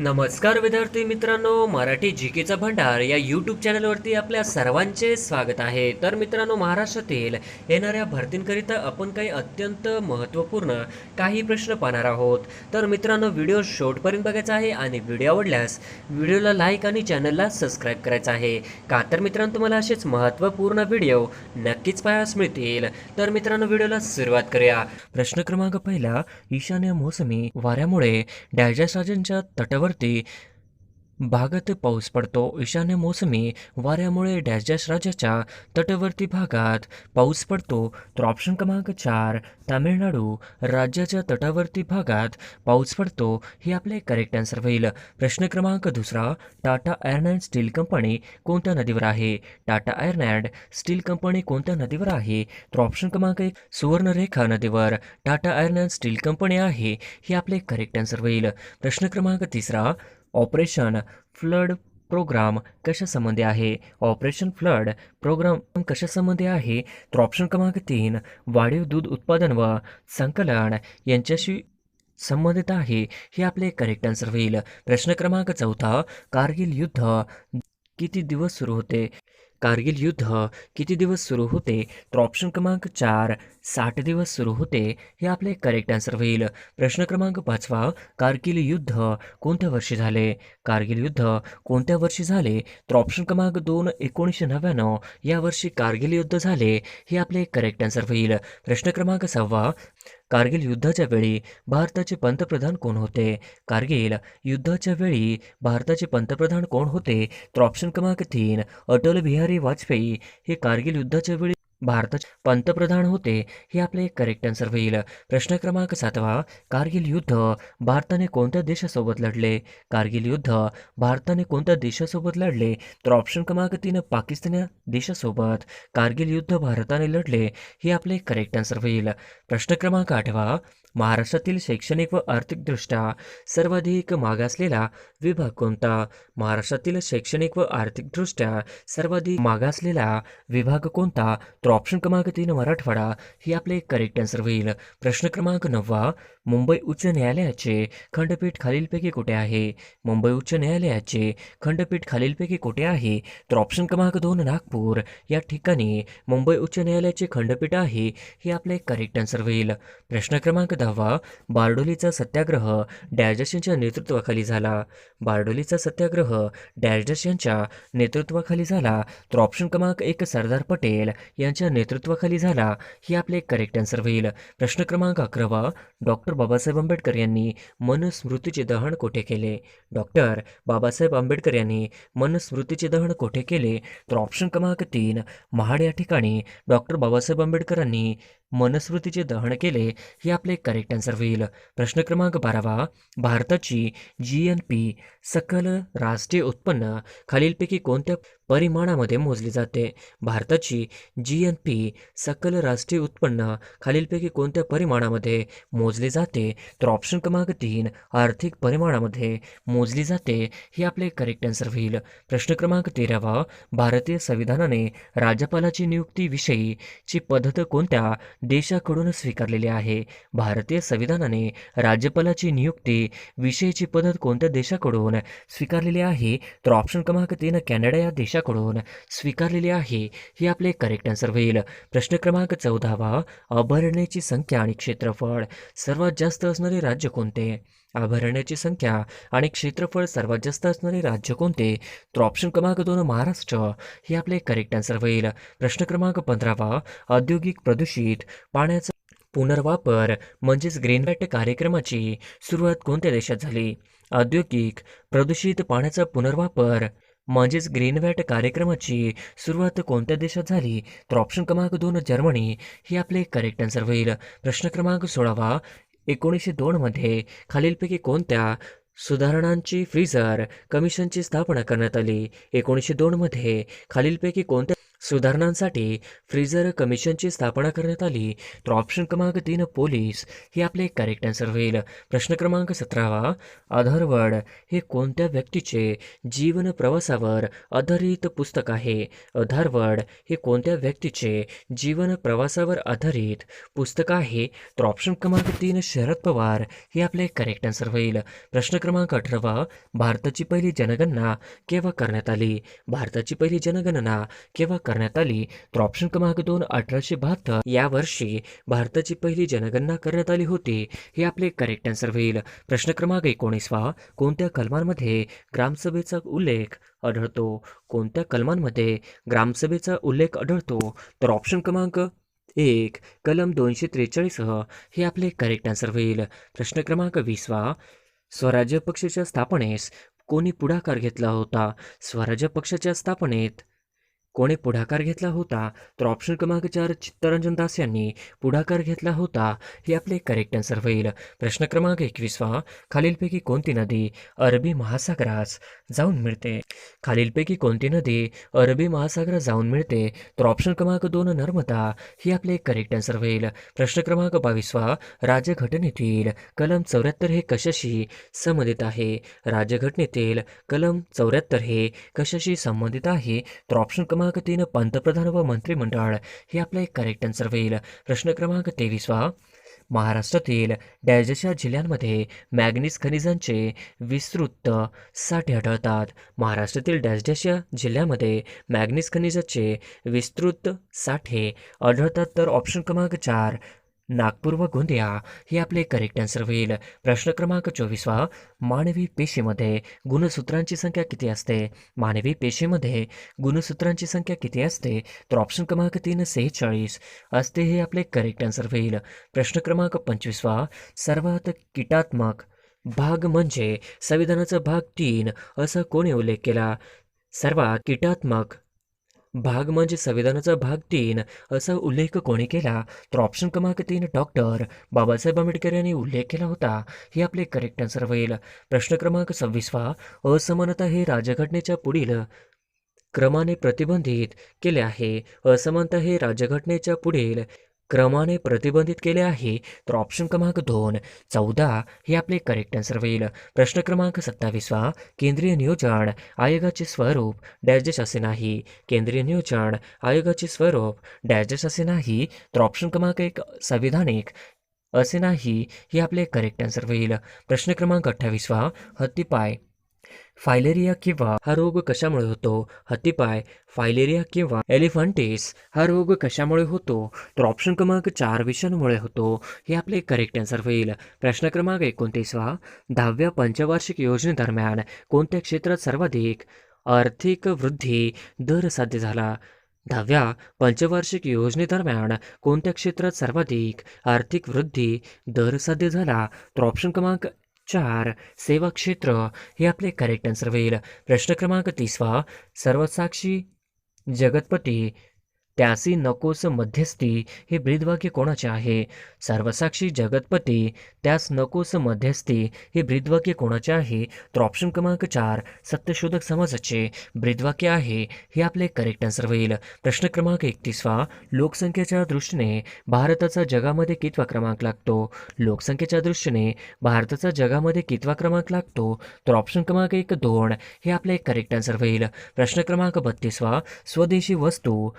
नमस्कार विद्यार्थी मित्रांनो मराठी जी केचा भंडार या यूट्यूब चॅनलवरती आपल्या सर्वांचे स्वागत आहे. तर मित्रांनो महाराष्ट्रातील येणाऱ्या भरतींकरिता आपण काही अत्यंत महत्त्वपूर्ण काही प्रश्न पाहणार आहोत. तर मित्रांनो व्हिडिओ शॉर्टपर्यंत बघायचा आहे आणि व्हिडिओ आवडल्यास व्हिडिओला लाईक आणि चॅनलला सबस्क्राईब करायचं आहे. का तर मित्रांनो तुम्हाला असेच महत्त्वपूर्ण व्हिडिओ नक्कीच पाहायला मिळतील. तर मित्रांनो व्हिडिओला सुरुवात करूया. प्रश्न क्रमांक पहिला ईशान्य मोसमी वाऱ्यामुळे डॅजस राजांच्या तटावरती भागात पाऊस पडतो. ईशान्य मोसमी वाऱ्यामुळे डॅश डॅश राज्याच्या तटवर्ती भागात पाऊस पडतो. तर ऑप्शन क्रमांक चार तामिळनाडू राज्याच्या तटावरती भागात पाऊस पडतो. हे आपले करेक्ट आन्सर होईल. प्रश्न क्रमांक दुसरा टाटा आयर्नॅन्ड स्टील कंपनी कोणत्या नदीवर आहे? टाटा आयर्नॅन्ड स्टील कंपनी कोणत्या नदीवर आहे? तर ऑप्शन क्रमांक एक सुवर्णरेखा नदीवर टाटा आयर्नॅन्ड स्टील कंपनी आहे. हे आपले करेक्ट आन्सर होईल. प्रश्न क्रमांक तिसरा ऑपरेशन फ्लड प्रोग्राम कशासंबंधी आहे? ऑपरेशन फ्लड प्रोग्राम कशासंबंधी आहे? तर ऑप्शन क्रमांक तीन वाढीव दूध उत्पादन व संकलन यांच्याशी संबंधित आहे. हे आपले करेक्ट आन्सर होईल. प्रश्न क्रमांक चौथा कारगिल युद्ध किती दिवस सुरू होते? कारगिल युद्ध किती दिवस सुरू होते? तर ऑप्शन क्रमांक चार साठ दिवस सुरू होते हे आपले करेक्ट आन्सर होईल. प्रश्न क्रमांक पाचवा कारगिल युद्ध कोणत्या वर्षी झाले? कारगिल युद्ध कोणत्या वर्षी झाले? तर ऑप्शन क्रमांक दोन एकोणीसशे नव्याण्णव या वर्षी कारगिल युद्ध झाले हे आपले करेक्ट आन्सर होईल. प्रश्न क्रमांक सहावा कारगिल युद्धाच्या वेळी भारताचे पंतप्रधान कोण होते? कारगिल युद्धाच्या वेळी भारताचे पंतप्रधान कोण होते? तर ऑप्शन क्रमांक तीन अटल बिहारी वाजपेयी. हे कारगिल युद्धाच्या वेळी भारताचे पंतप्रधान होते हे आपले करेक्ट आन्सर होईल. प्रश्न क्रमांक सातवा कारगिल युद्ध भारताने कोणत्या देशासोबत लढले? कारगिल युद्ध भारताने कोणत्या देशासोबत लढले? तर ऑप्शन क्रमांक तीन पाकिस्तान देशासोबत. कारगिल युद्ध भारताने लढले हे आपले करेक्ट आन्सर होईल. प्रश्न क्रमांक आठवा महाराष्ट्रातील शैक्षणिक व आर्थिकदृष्ट्या सर्वाधिक मागासलेला विभाग कोणता? महाराष्ट्रातील शैक्षणिक व आर्थिकदृष्ट्या सर्वाधिक मागासलेला विभाग कोणता? तर ऑप्शन क्रमांक तीन मराठवाडा. ही आपले करेक्ट आन्सर होईल. प्रश्न क्रमांक नववा. मुंबई उच्च न्यायालयाचे खंडपीठ खालीलपैकी कुठे आहे? मुंबई उच्च न्यायालयाचे खंडपीठ खालीलपैकी कुठे आहे? तर ऑप्शन क्रमांक दोन नागपूर. या ठिकाणी मुंबई उच्च न्यायालयाचे खंडपीठ आहे. हे आपले करेक्ट आन्सर होईल. प्रश्न क्रमांक दहावा बारडोलीचा सत्याग्रह डॅजस यांच्या नेतृत्वाखाली झाला. बारडोलीचा सत्याग्रह डॅजस यांच्या नेतृत्वाखाली झाला. तर ऑप्शन क्रमांक एक सरदार पटेल यांच्या नेतृत्वाखाली झाला हे आपले करेक्ट आन्सर होईल. प्रश्न क्रमांक अकरावा डॉक्टर बाबासाहेब आंबेडकर यांनी मनुस्मृतीचे दहन कोठे केले? डॉक्टर बाबासाहेब आंबेडकर यांनी मनुस्मृतीचे दहन कोठे केले? तर ऑप्शन क्रमांक तीन महाड या ठिकाणी डॉक्टर बाबासाहेब आंबेडकरांनी मनस्मृतीचे दहन केले हे आपले करेक्ट आन्सर होईल. प्रश्न क्रमांक बारावा. भारताची जी एन पी सकल राष्ट्रीय उत्पन्न खालीलपैकी कोणत्या परिमाणामध्ये मोजली जाते. भारताची जी एन पी सकल राष्ट्रीय उत्पन्न खालीलपैकी कोणत्या परिमाणामध्ये मोजले जाते? तर ऑप्शन क्रमांक तीन आर्थिक परिमाणामध्ये मोजली जाते हे आपले करेक्ट आन्सर होईल. प्रश्न क्रमांक तेरावा भारतीय संविधानाने राज्यपालाची नियुक्तीविषयीची पद्धत कोणत्या देशाकडून स्वीकारलेली आहे? भारतीय संविधानाने राज्यपालाची नियुक्ती विषयीची पद्धत कोणत्या देशाकडून स्वीकारलेली आहे? तर ऑप्शन क्रमांक तीन कॅनडा या देशा देशाकडून स्वीकारलेली आहे हे आपले करेक्ट आन्सर होईल. प्रश्न क्रमांक चौदावा अभयारण्याची संख्या आणि क्षेत्रफळ. सर्वात जास्त असणारे राज्य कोणते? अभयारण्याची संख्या आणि क्षेत्रफळ सर्वात जास्त असणारे राज्य कोणते? तर ऑप्शन क्रमांक दोन महाराष्ट्र. हे आपले करेक्ट आन्सर होईल. प्रश्न क्रमांक पंधरावा औद्योगिक प्रदूषित पाण्याचा पुनर्वापर म्हणजेच ग्रीनबॅट कार्यक्रमाची सुरुवात कोणत्या देशात झाली? औद्योगिक प्रदूषित पाण्याचा पुनर्वापर म्हणजेच ग्रीनवॅट कार्यक्रमाची सुरुवात कोणत्या देशात झाली? तर ऑप्शन क्रमांक दोन जर्मनी. हे आपले करेक्ट आन्सर होईल. प्रश्न क्रमांक सोळावा. एकोणीसशे दोनमध्ये खालीलपैकी कोणत्या सुधारणांची फ्रीझर कमिशनची स्थापना करण्यात आली? एकोणीसशे दोनमध्ये खालीलपैकी कोणत्या सुधारणांसाठी फ्रीजर कमिशनची स्थापना करण्यात आली. तर ऑप्शन क्रमांक तीन पोलीस हे आपले करेक्ट आन्सर होईल. प्रश्न क्रमांक सतरावा. अधरवड हे कोणत्या व्यक्तीचे जीवन प्रवासावर आधारित पुस्तक आहे? आधारवड हे कोणत्या व्यक्तीचे जीवन प्रवासावर आधारित पुस्तक आहे? तर ऑप्शन क्रमांक तीन शरद पवार. हे आपले करेक्ट आन्सर होईल. प्रश्न क्रमांक अठरावा. भारताची पहिली जनगणना केव्हा करण्यात आली? भारताची पहिली जनगणना केव्हा करण्यात आली. तर ऑप्शन क्रमांक दोन अठराशे बहात्तर. या वर्षी भारताची पहिली जनगणना करण्यात आली होती. हे आपले करेक्ट आन्सर होईल. प्रश्न क्रमांक एकोणीसवा कोणत्या कलमांमध्ये ग्रामसभेचा उल्लेख आढळतो? कोणत्या कलमांमध्ये ग्रामसभेचा उल्लेख आढळतो? तर ऑप्शन क्रमांक एक कलम दोनशे त्रेचाळीसह हे आपले करेक्ट आन्सर होईल. प्रश्न क्रमांक वीसवा स्वराज्य पक्षाच्या स्थापनेस कोणी पुढाकार घेतला होता? स्वराज्य पक्षाच्या स्थापनेत कोणी पुढाकार घेतला होता तर ऑप्शन क्रमांक चार चित्तरंजन दास यांनी पुढाकार घेतला होता हे आपले करेक्ट आन्सर होईल. प्रश्न क्रमांक एकवीसवा खालीलपैकी कोणती नदी अरबी महासागरास जाऊन मिळते? खालीलपैकी कोणती नदी अरबी महासागरात जाऊन मिळते? तर ऑप्शन क्रमांक दोन नर्मदा ही आपले करेक्ट आन्सर होईल. प्रश्न क्रमांक बावीसवा राज्यघटनेतील कलम चौऱ्याहत्तर हे कशाशी संबंधित आहे? राज्यघटनेतील कलम चौऱ्याहत्तर हे कशाशी संबंधित आहे? तर ऑप्शन क्रमांक तीन पंतप्रधान व मंत्रिमंडळ हे आपले करेक्ट आन्सर होईल. प्रश्न क्रमांक तेवीसवा महाराष्ट्रातील डॅजच्या जिल्ह्यांमध्ये मॅग्नीस खनिजांचे विस्तृत साठे आढळतात. महाराष्ट्रातील डॅजच्या जिल्ह्यामध्ये मॅग्नीस खनिजाचे विस्तृत साठे आढळतात. तर ऑप्शन क्रमांक चार नागपूर व गोंदिया हे आपले करेक्ट आन्सर होईल. प्रश्न क्रमांक चोवीसवा मानवी पेशीमध्ये गुणसूत्रांची संख्या किती असते? मानवी पेशीमध्ये गुणसूत्रांची संख्या किती असते? तर ऑप्शन क्रमांक तीन सेहेचाळीस असते हे आपले करेक्ट आन्सर होईल. प्रश्न क्रमांक पंचवीसवा सर्वात कीटात्मक भाग म्हणजे संविधानाचा भाग तीन असा कोणी उल्लेख केला? सर्वात कीटात्मक भाग म्हणजे संविधानाचा भाग तीन असा उल्लेख कोणी केला तर ऑप्शन क्रमांक तीन डॉक्टर बाबासाहेब आंबेडकर यांनी उल्लेख केला होता. हे आपले करेक्ट आन्सर होईल. प्रश्न क्रमांक सव्वीसवा असमानता हे राजघटनेच्या पुढील क्रमाने प्रतिबंधित केले आहे. असमानता हे राज्यघटनेच्या पुढील क्रमाने प्रतिबंधित केले आहे तर ऑप्शन क्रमांक दोन चौदा हे आपले करेक्ट आन्सर होईल. प्रश्न क्रमांक सत्तावीसवा केंद्रीय नियोजन आयोगाचे स्वरूप डॅजेस असे नाही. केंद्रीय नियोजन आयोगाचे स्वरूप डॅजेस असे नाही तर ऑप्शन क्रमांक एक संविधानिक असे नाही हे आपले करेक्ट आन्सर होईल. प्रश्न क्रमांक अठ्ठावीसवा हत्तीपाय. फायलेरिया किंवा हा रोग कशामुळे होतो? हत्तीपाय फायलेरिया किंवा एलिफंटिस हा रोग कशामुळे होतो? तर ऑप्शन क्रमांक चार विषाणूमुळे होतो. हे आपले करेक्ट आन्सर होईल. प्रश्न क्रमांक एकोणतीसवा दहाव्या पंचवार्षिक योजनेदरम्यान कोणत्या क्षेत्रात सर्वाधिक आर्थिक वृद्धी दर साध्य झाला? दहाव्या पंचवार्षिक योजनेदरम्यान कोणत्या क्षेत्रात सर्वाधिक आर्थिक वृद्धी दर साध्य झाला? तर ऑप्शन क्रमांक चार सेवा क्षेत्र हे आपले करेक्ट आन्सर होईल. प्रश्न क्रमांक तीसवा सर्वसाक्षी जगतपती त्यासी नकोस मध्यस्थी हे ब्रीदवाक्य कोणाचे आहे? सर्वसाक्षी जगतपती त्यास नकोस मध्यस्थी हे ब्रीदवाक्य कोणाचे आहे? तर ऑप्शन क्रमांक चार सत्यशोधक समाजाचे ब्रीदवाक्य आहे. हे आपले करेक्ट आन्सर होईल. प्रश्न क्रमांक एकतीसवा लोकसंख्येच्या दृष्टीने भारताचा जगामध्ये कितवा क्रमांक लागतो? लोकसंख्येच्या दृष्टीने भारताचा जगामध्ये कितवा क्रमांक लागतो? तर ऑप्शन क्रमांक एक दोन हे आपले करेक्ट आन्सर होईल. प्रश्न क्रमांक बत्तीसवा स्वदेशी वस्तू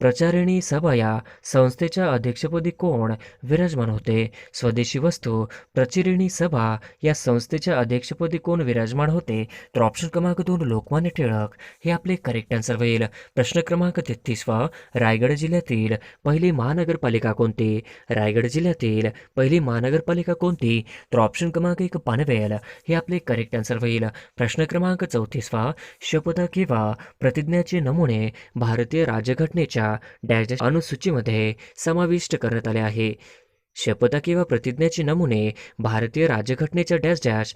प्रचारिणी सभा या संस्थेच्या अध्यक्षपदी कोण विराजमान होते? स्वदेशी वस्तू प्रचारिणी सभा या संस्थेच्या अध्यक्षपदी कोण विराजमान होते? तर ऑप्शन क्रमांक दोन लोकमान्य टिळक. हे आपले करेक्ट आन्सर होईल. प्रश्न क्रमांक तेहतीसवा रायगड जिल्ह्यातील पहिली महानगरपालिका कोणती? रायगड जिल्ह्यातील पहिली महानगरपालिका कोणती? तर ऑप्शन क्रमांक एक पनवेल. हे आपले करेक्ट आन्सर होईल. प्रश्न क्रमांक चौतीसवा शपथ किंवा प्रतिज्ञाचे नमुने भारतीय राज्यघटनेच्या डॅश अनुसूचीमध्ये समाविष्ट करण्यात आले आहे. शपथ किंवा प्रतिज्ञाचे नमुने भारतीय राज्यघटनेच्या डॅश डॅश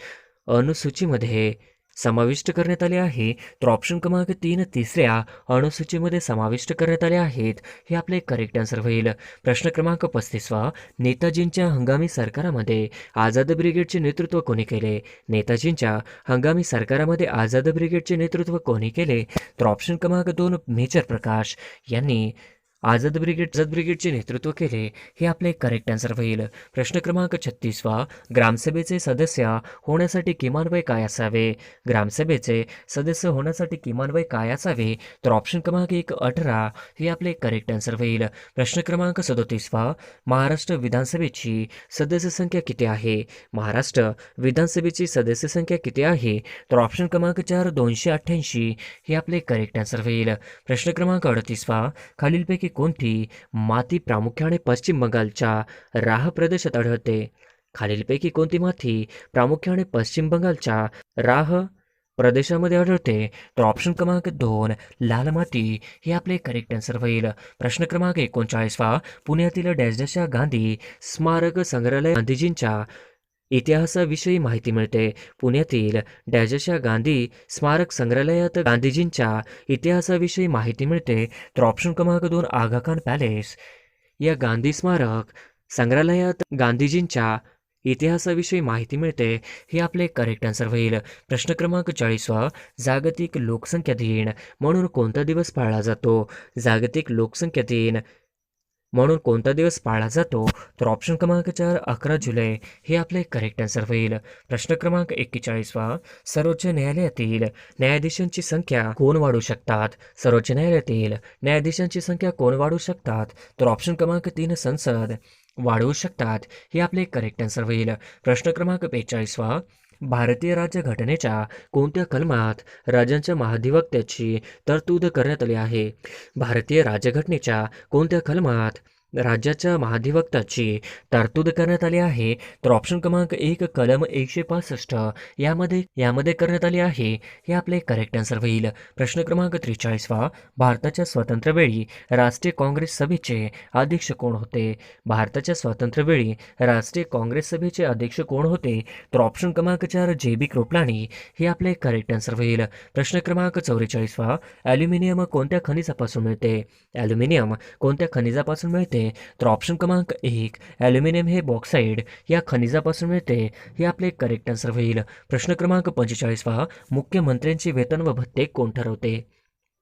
अनुसूचीमध्ये समाविष्ट करण्यात आले आहे. तर ऑप्शन क्रमांक तीन तिसऱ्या अनुसूचीमध्ये समाविष्ट करण्यात आले आहेत. हे आपले करेक्ट आन्सर होईल. प्रश्न क्रमांक पस्तीसवा. नेताजींच्या हंगामी सरकारामध्ये आझाद ब्रिगेडचे नेतृत्व कोणी केले? नेताजींच्या हंगामी सरकारामध्ये आझाद ब्रिगेडचे नेतृत्व कोणी केले? तर ऑप्शन क्रमांक दोन मेजर प्रकाश यांनी आझाद ब्रिगेड आझाद ब्रिगेडचे नेतृत्व केले हे आपले करेक्ट आन्सर होईल. प्रश्न क्रमांक छत्तीसवा ग्रामसभेचे सदस्य होण्यासाठी किमान वय काय असावे? ग्रामसभेचे सदस्य होण्यासाठी किमान वय काय असावे? तर ऑप्शन क्रमांक एक अठरा हे आपले करेक्ट आन्सर होईल. प्रश्न क्रमांक सदोतीसवा महाराष्ट्र विधानसभेची सदस्य संख्या किती आहे? महाराष्ट्र विधानसभेची सदस्य संख्या किती आहे? तर ऑप्शन क्रमांक चार दोनशे अठ्ठ्याऐंशी हे आपले करेक्ट आन्सर होईल. प्रश्न क्रमांक अडतीसवा खालीलपैकी कोणती माती प्रामुख्याने पश्चिम बंगालच्या राह प्रदेशात आढळते? खालीलपैकी कोणती माती प्रामुख्याने पश्चिम बंगालच्या राह प्रदेशामध्ये आढळते? तर ऑप्शन क्रमांक दोन लाल माती. हे आपले करेक्ट आन्सर होईल. प्रश्न क्रमांक एकोणचाळीसवा. पुण्यातील डॅशडॅशा गांधी स्मारक संग्रहालय गांधीजींच्या इतिहासाविषयी माहिती मिळते. पुण्यातील डॅजशा गांधी स्मारक संग्रहालयात गांधीजींच्या इतिहासाविषयी माहिती मिळते. तर ऑप्शन क्रमांक दोन आगाखान पॅलेस. या गांधी स्मारक संग्रहालयात गांधीजींच्या इतिहासाविषयी माहिती मिळते. हे आपले करेक्ट आन्सर होईल. प्रश्न क्रमांक चाळीसवा जागतिक लोकसंख्या दिन म्हणून कोणता दिवस पाळला जातो? जागतिक लोकसंख्या दिन म्हणून कोणता दिवस पाळला जातो तर ऑप्शन क्रमांक चार अकरा जुलै हे आपले करेक्ट आन्सर होईल. प्रश्न क्रमांक एक्केचाळीसवा सर्वोच्च न्यायालयातील न्यायाधीशांची संख्या कोण वाढू शकतात? सर्वोच्च न्यायालयातील न्यायाधीशांची संख्या कोण वाढू शकतात? तर ऑप्शन क्रमांक तीन संसद वाढवू शकतात हे आपले करेक्ट आन्सर होईल. प्रश्न क्रमांक बेचाळीसवा भारतीय राज्यघटनेच्या कोणत्या कलमात राज्यांच्या महाधिवक्त्याची तरतूद करण्यात आली आहे? भारतीय राज्यघटनेच्या कोणत्या कलमात राज्याच्या महाधिवक्ताची तरतूद करण्यात आली आहे. तर ऑप्शन क्रमांक एक कलम एकशे पासष्ट. यामध्ये यामध्ये करण्यात आली आहे. हे आपले करेक्ट आन्सर होईल. प्रश्न क्रमांक त्रेचाळीसवा. भारताच्या स्वातंत्र्यवेळी राष्ट्रीय काँग्रेस सभेचे अध्यक्ष कोण होते? भारताच्या स्वातंत्र्यवेळी राष्ट्रीय काँग्रेस सभेचे अध्यक्ष कोण होते? तर ऑप्शन क्रमांक चार जे बी कृपलानी हे आपले करेक्ट आन्सर होईल. प्रश्न क्रमांक चौवेचाळीसवा. ॲल्युमिनियम कोणत्या खनिजापासून मिळते? ॲल्युमिनियम कोणत्या खनिजापासून मिळते? तर ऑप्शन क्रमांक एक ॲल्युमिनियम हे बॉक्साईड या खनिजापासून मिळते हे आपले करेक्ट आन्सर होईल. प्रश्न क्रमांक पंचेचाळीस पहा. मुख्यमंत्र्यांचे वेतन व भत्ते कोण ठरवते?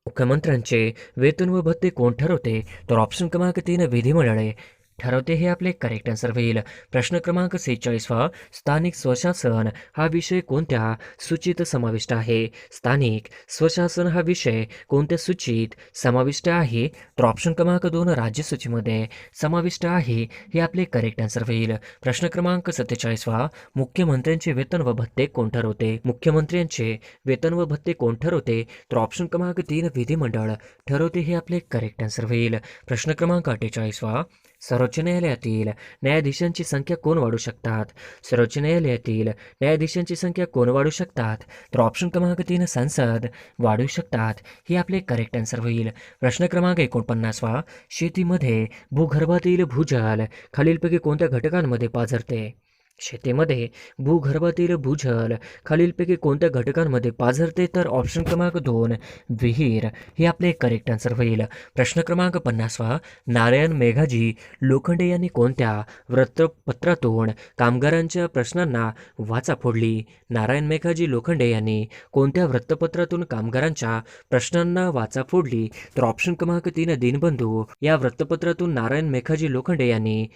मुख्यमंत्र्यांचे वेतन व भत्ते कोण ठरवते? तर ऑप्शन क्रमांक तीन विधिमंडळे. ठरवते हे आपले करेक्ट आन्सर होईल. प्रश्न क्रमांक सेहेचाळीसवा स्थानिक स्वशासन हा विषय कोणत्या सूचीत समाविष्ट आहे? स्थानिक स्वशासन हा विषय कोणत्या सूचीत समाविष्ट आहे? तर ऑप्शन क्रमांक दोन राज्य सूचीमध्ये समाविष्ट आहे हे आपले करेक्ट आन्सर होईल. प्रश्न क्रमांक सत्तेचाळीसवा मुख्यमंत्र्यांचे वेतन व भत्ते कोण ठरवते? मुख्यमंत्र्यांचे वेतन व भत्ते कोण ठरवते? तर ऑप्शन क्रमांक तीन विधिमंडळ ठरवते हे आपले करेक्ट आन्सर होईल. प्रश्न क्रमांक अठ्ठेचाळीसवा सर्वोच्च न्यायालयातील न्यायाधीशांची संख्या कोण वाढू शकतात? सर्वोच्च न्यायालयातील न्यायाधीशांची संख्या कोण वाढू शकतात? तर ऑप्शन क्रमांक तीन संसद वाढू शकतात. हे आपले करेक्ट आन्सर होईल. प्रश्न क्रमांक एकोणपन्नासवा शेतीमध्ये भूगर्भातील भूजल खालीलपैकी कोणत्या घटकांमध्ये पाझरते? शेतीमध्ये भूगर्भातील भूजल खालीलपैकी कोणत्या घटकांमध्ये पाझरते तर ऑप्शन क्रमांक दोन विहीर. हे आपले करेक्ट आन्सर होईल. प्रश्न क्रमांक पन्नासवा नारायण मेघाजी लोखंडे यांनी कोणत्या वृत्तपत्रातून कामगारांच्या प्रश्नांना वाचा फोडली? नारायण मेघाजी लोखंडे यांनी कोणत्या वृत्तपत्रातून कामगारांच्या प्रश्नांना वाचा फोडली? तर ऑप्शन क्रमांक तीन दिनबंधू. या वृत्तपत्रातून नारायण मेघाजी लोखंडे यांनी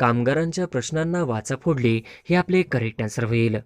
कामगारांच्या प्रश्नांना वाचा फोडली हे आपले करेक्ट आन्सर होईल.